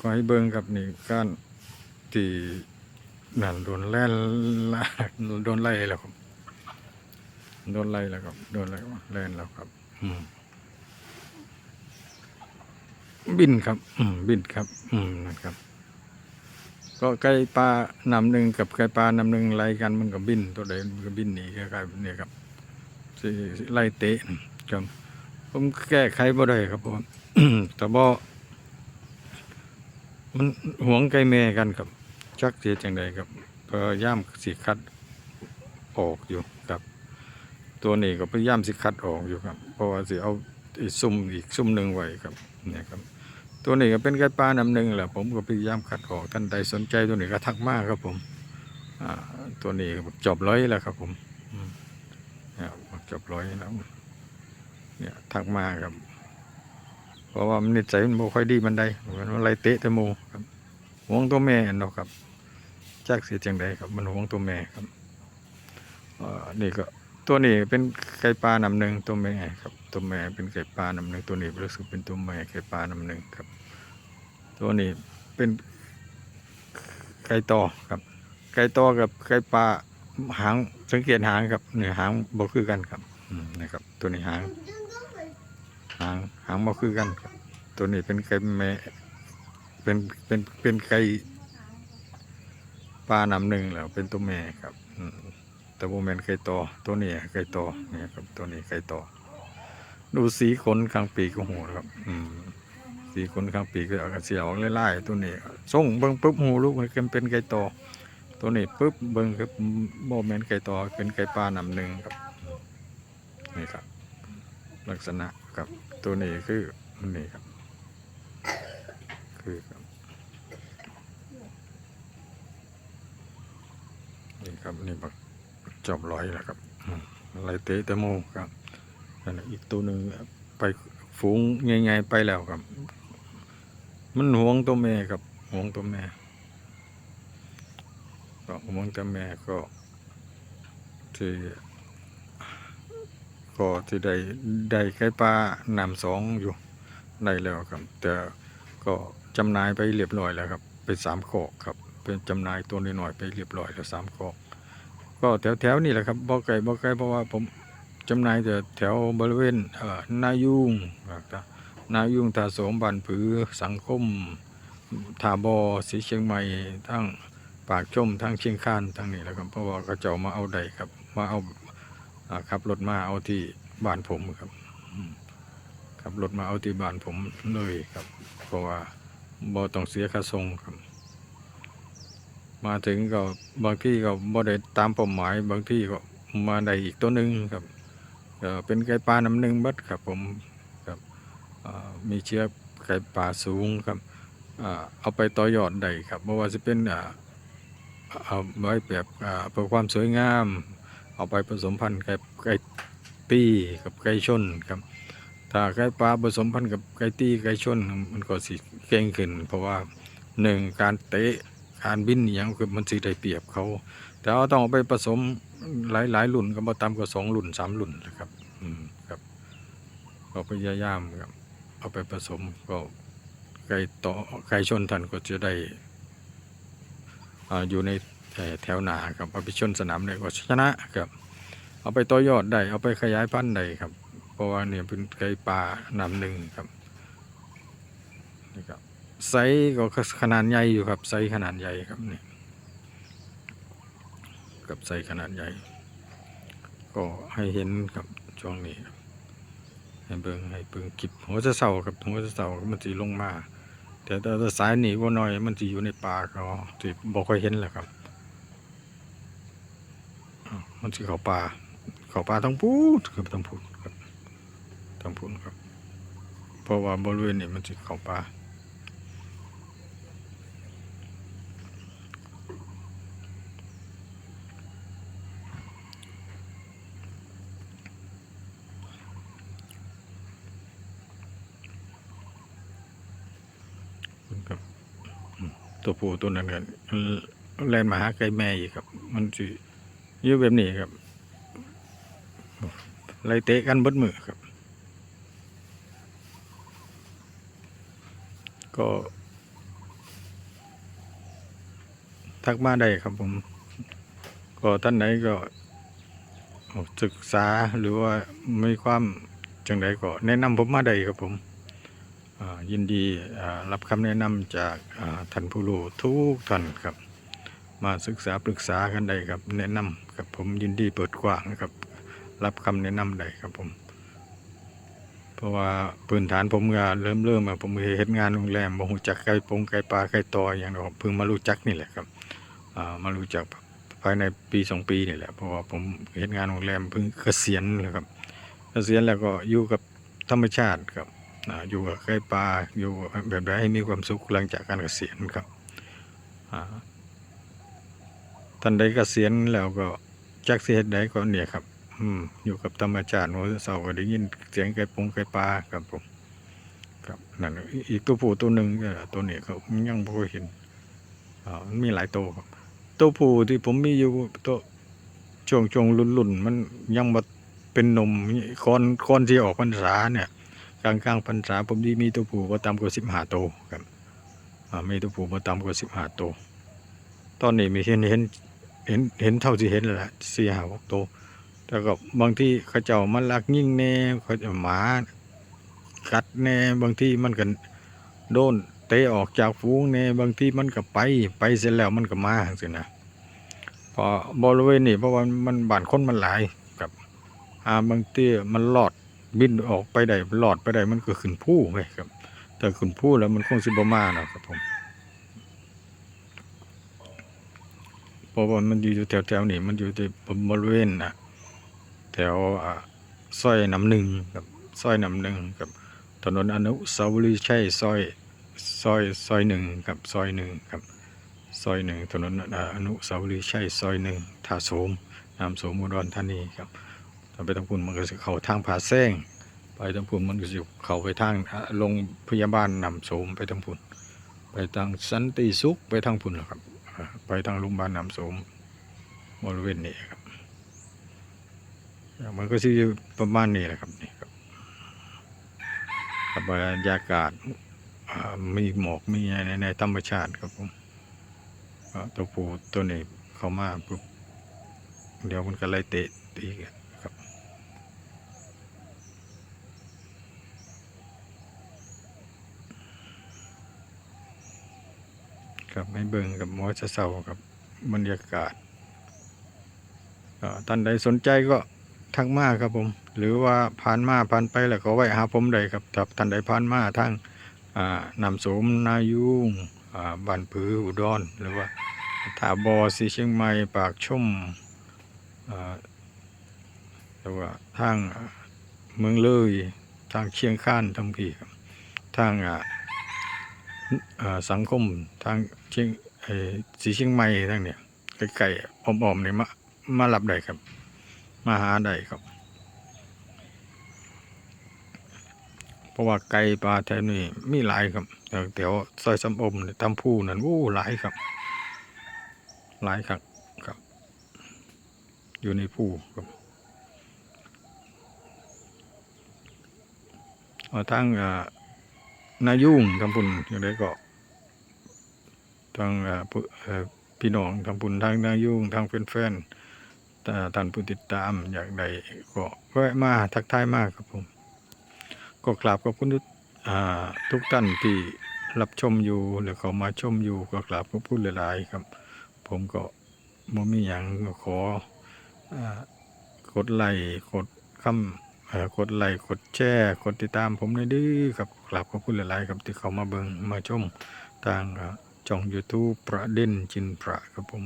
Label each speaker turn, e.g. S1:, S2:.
S1: ก็ให้เบิ่งกับนี่การที่นั่นโดนแล่นลากโดนไล่แล้วครับโดนไล่แล้วครับโดนไล่แล่นแล้วครับ อืมบินครับ อืมบินครับ อืมนะครับ ก็ไก่ปลานำหนึ่งกับไก่ปลานำหนึ่งไล่กันมันก็บิน ตัวใดมันก็บินหนีคล้ายๆเนี่ยครับสิไล่เตะครับผมแก้ไขบ่ได้ครับผมแต่บ่ มันหวงไก่แม่กันครับ จักเสียจังใดครับพยายามสิคัดออกอยู่ครับ ตัวนี้ก็พยายามสิคัดออกอยู่ครับ เพราะว่าสิเอาอีกซุ่มอีกซุ่มหนึ่งไว้ครับเนี่ยครับ ตัวนี้ก็เป็นไก่ปลาน้ำหนึ่งแหละผมก็พยายามคัดออกท่านใดสนใจตัวนี้ก็ทักมากครับผมตัวนี้จบร้อยแล้วครับผมอืมเนี่ยจบร้อยแล้วเนี่ยทักมาครับ เพราะว่ามันนิสัยมันบ่ค่อยดีมันใดมันอะไรเตะแตะมูครับห่วงตัวแม่เนาะครับจักเสียจังใดครับ มันห่วงตัวแม่ครับอ่อนี่ก็ตัวนี้เป็นไก่ปลานำหนึ่งตัวแม่ครับ ตัวแม่เป็นไก่ปลานำหนึ่งตัวนี้รู้สึกเป็นตัวแม่ไก่ปลานำหนึ่งครับ ตัวนี้เป็นไก่ต่อครับ ไก่ต่อกับไก่ปลาหางสังเกตหางครับเนี่ยหางบ่คือกันครับนะครับ ตัวนี้หางางหางบ่คือกันครับตัวนี้เป็นไก่แม่เป็นเป็นเป็นไก่ปลานำหนึ่งแล้วเป็นตัวแม่ครับแต่โมเมนไก่ตอตัวนี้ไก่ตอเนี่ยครับตัวนี้ไก่ตอดูสีขนกลางปีกก็โหครับ อืมสีขนกลางปีกก็เสียออกไล่ๆตัวนี้ส่งเบิ่งปุ๊บหูลูกมันเป็นไก่ตอตัวนี้ปุ๊บเบิ่งครับโมเมนไก่ตอเป็นไก่ปลานำหนึ่งครับนี่ครับ ลักษณะครับ ตัวนี้คือนี่ครับ คือครับนี่ครับนี่บักจอบร้อยแล้วครับอะไรเตะตะโมครับนั่นอีกตัวหนึ่งไปฝูงไงๆไปแล้วครับ มันห่วงตัวแม่ครับห่วงตัวแม่ก็ห่วงตัวแม่ก็ที่ ก็ที่ได้ได้ไข่ปลานำสองอยู่ได้แล้วครับ แต่ก็จำนายไปเรียบร้อยแล้วครับเป็นสามขอกครับเป็นจำนายตัวน้อยๆไปเรียบร้อยแล้วสามขอกก็แถวแถวๆนี่แหละครับบ่ไกลบ่ไกลเพราะว่าผมจำนายแต่แถวบริเวณเอ่อนายุงนะครับนายุงตาโสมบันผือสังคมทาบอสีเชียงใหม่ทั้งปากชมทั้งเชียงคานทั้งนี้แหละครับเพราะว่าเขาเจ้ามาเอาใดครับมาเอา ขับรถมาเอาที่บ้านผมครับขับรถมาเอาที่บ้านผมเลยครับ เพราะว่าบ่ต้องเสียค่าส่งครับ มาถึงก็บางที่ก็บ่ได้ตามเป้าหมายบางที่ก็มาได้อีกตัวหนึ่งครับเป็นไก่ปลาน้ำหนึ่งบัดครับผมครับมีเชื้อไก่ปลาสูงครับเอาไปต่อยอดได้ครับบ่ว่าจะเป็นเอาไว้แบบเพื่อความสวยงาม เอาไปผสมพันธุ์กับไก่ตี้กับไก่ชนครับ ถ้าไก่ปลาผสมพันธุ์กับไก่ตี้ไก่ชนมันก็สิเก่งขึ้น เพราะว่าหนึ่งการเตะการบินอย่างคือมันสิได้เปรียบเขา แต่เราต้องเอาไปผสมหลายหลายรุ่นก็บ่ต่ำกว่าสองรุ่นสามรุ่นนะครับอืมครับก็พยายามครับเอาไปผสมก็ไก่ต่อไก่ชนท่านก็จะได้อ่าอยู่ใน แถแถวหนาครับเอาไปชนสนามได้ก็ชนะครับ เอาไปต่อยอดได้เอาไปขยายพันธุ์ได้ครับ เพราะว่าเนี่ยเป็นไก่ป่านำหนึ่งครับนี่ครับไซส์ก็ขนาดใหญ่อยู่ครับไซส์ขนาดใหญ่ครับนี่กับไซส์ขนาดใหญ่ ก็ให้เห็นครับช่วงนี้ครับให้เบิ่งให้เบิ่งคลิปหัวจะเสาครับหัวจะเสามันสีลงมา แต่ถ้าสายหนีว่าน้อยมันจะอยู่ในป่าก็ที่บ่ค่อยเห็นแหละครับ มันสิเขาป่าเขาป่าทั้งพูดครับทั้งพูดครับทั้งพูดครับ เพราะว่าบริเวณนี้มันสิเขาป่าครับอืมตัวผู้ตัวนั้นกันแลนมาหาไก่แม่อีกครับ มันสิ อยู่แบบนี้ครับไล่เตะกันบดมือครับ ก็ทักมาได้ครับผม ก็ท่านไหนก็ศึกษาหรือว่ามีความจังใดก็แนะนำผมมาได้ครับผมยินดีรับคำแนะนำจากท่านผู้รู้ทุกท่านครับ มาศึกษาปรึกษากันได้ครับแนะนำ ครับ ผมยินดีเปิดกว้างนะครับ รับคำแนะนำได้ครับผม เพราะว่าพื้นฐานผมก็เริ่มเริ่มมาผมเคยเฮ็ดงานโรงแรมบ่ฮู้จักไก่ปงไก่ปลาไก่ตออย่างนั้นครับเพิ่งมารู้จักนี่แหละครับอ่ามารู้จักภายในปีสองปีนี่แหละเพราะว่าผมเฮ็ดงานโรงแรมเพิ่งเกษียณแล้วครับ เกษียณแล้วก็อยู่กับธรรมชาติครับอยู่กับไก่ปลาอยู่แบบใดให้มีความสุขหลังจากการเกษียณครับท่านใดเกษียณแล้วก็ จักสิเฮดใดก็เนี่ยครับ อืมอยู่กับธรรมชาติหัวเสาก็ได้ยินเสียงไก่ปงไก่ปลาครับผม ครับนั่นอีกตัวผู้ตัวหนึ่งตัวนี้ครับยังบ่เคยเห็นอ่ามันมีหลายตัวครับ ตัวผู้ที่ผมมีอยู่ตัวช่วงช่วงรุ่นๆมันยังบ่เป็นนมก่อนก่อนที่ออกพรรษาเนี่ยกลางกลางๆพรรษาผมที่มีตัวผู้บ่ต่ำกว่า15ตัวครับอ่ามีตัวผู้บ่ต่ำกว่า15ตัวตอนนี้มีเห็นเห็น เห็นเห็นเท่าที่เห็นแหล้วล่ะ4 5 6ตัวแต่ก็บางที่เขาเจ้ามันลักยิ่งแน่เขาจะหมากัดแน่บางที่มันก็โดนเตะออกจากฝูงแน่บางที่มันก็ไปไปเสร็จแล้วมันก็มาจังซี่นะพอบริเวณนี้เพราะว่ามันบ้านคนมันหลายครับอ่าบางที่มันหลอดบินออกไปได้หลอดไปได้มันก็ขึ้นผู้ไปครับแต่ขึ้นผู้แล้วมันคงสิบมาเนาะครับผม เพราะว่ามันอยู่แถวๆนี้มันอยู่ที่บริเวณน่ะแถวอ่าซอยน้ำหนึ่งกับซอยน้ำหนึ่งกับถนนอนุสาวรีย์ชัยซอยซอยซอยหนึ่งกับซอยหนึ่งครับซอยหนึ่งถนนอนุสาวรีย์ชัยซอยหนึ่งท่าโสมน้ำโสมอุดรธานีครับถ้าไปทางพุ่นมันก็จะเข้าทางผาแซงไปทางพุ่นมันก็จะเข้าไปทางอ่าโรงพยาบาลน้ำโสมไปทางพุ่นไปทางสันติสุขไปทางพุ่นแหละครับ ไปทางลุงบ้านน้ำสมบริเวณนี้ครับมันก็ชื่อประมาณนี้แหละครับนี่ครับกับบรรยากาศอ่มีหมอกมีอะไรในในธรรมชาติครับผมตัวปูตัวนี้เข้ามาปุ๊บเดี๋ยวมันก็ไล่เตะตีกัน ครับให้เบิ่งกับหมอจะเศร้ากับบรรยากาศท่านใดสนใจก็ทักมาครับผม หรือว่าผ่านมาผ่านไปแล้วก็ไว้หาผมได้ครับถ้าท่านใดผ่านมาทางนำโสมนายุงอ่าบ้านผืออุดรหรือว่าท่าบอสีเชียงใหม่ปากชมอ่าหรือว่าทางเมืองเลยทางเชียงคานทางพี่ครับทางอ่า สังคมทางเชียงสีเชียงใหม่ทางเนี่ยไกลๆอ้อมๆเนี่ยมามารับได้ครับ มาหาได้ครับ เพราะว่าไก่ปลาแถวนี้มีหลายครับแถวแถวซอยสำอมทำผู้นั่นวู้หลายครับ หลายครับครับ อยู่ในผู้ครับเอาทั้งอ่า นายุ่งทำบุญอย่างไรก็ทางพี่น้องทำบุญทางนายุ่งทางแฟนๆถ้าท่านผู้ติดตามอย่ากใดก็แวะมาทักทายมากครับผม ก็กราบขอบคุณทุกท่านที่รับชมอยู่หรือเขามาชมอยู่ก็กราบขอบคุณหลายๆครับ ผมก็มีอย่างขออกดไลค์กดคำ กดไลค์กดแชร์กดติดตามผมในอยดื้อครับกลับขอบคุณหลายๆครับที่เขามาเบิงมาชมทางอ่าช่อง YouTube ประเด็นจินประครับผม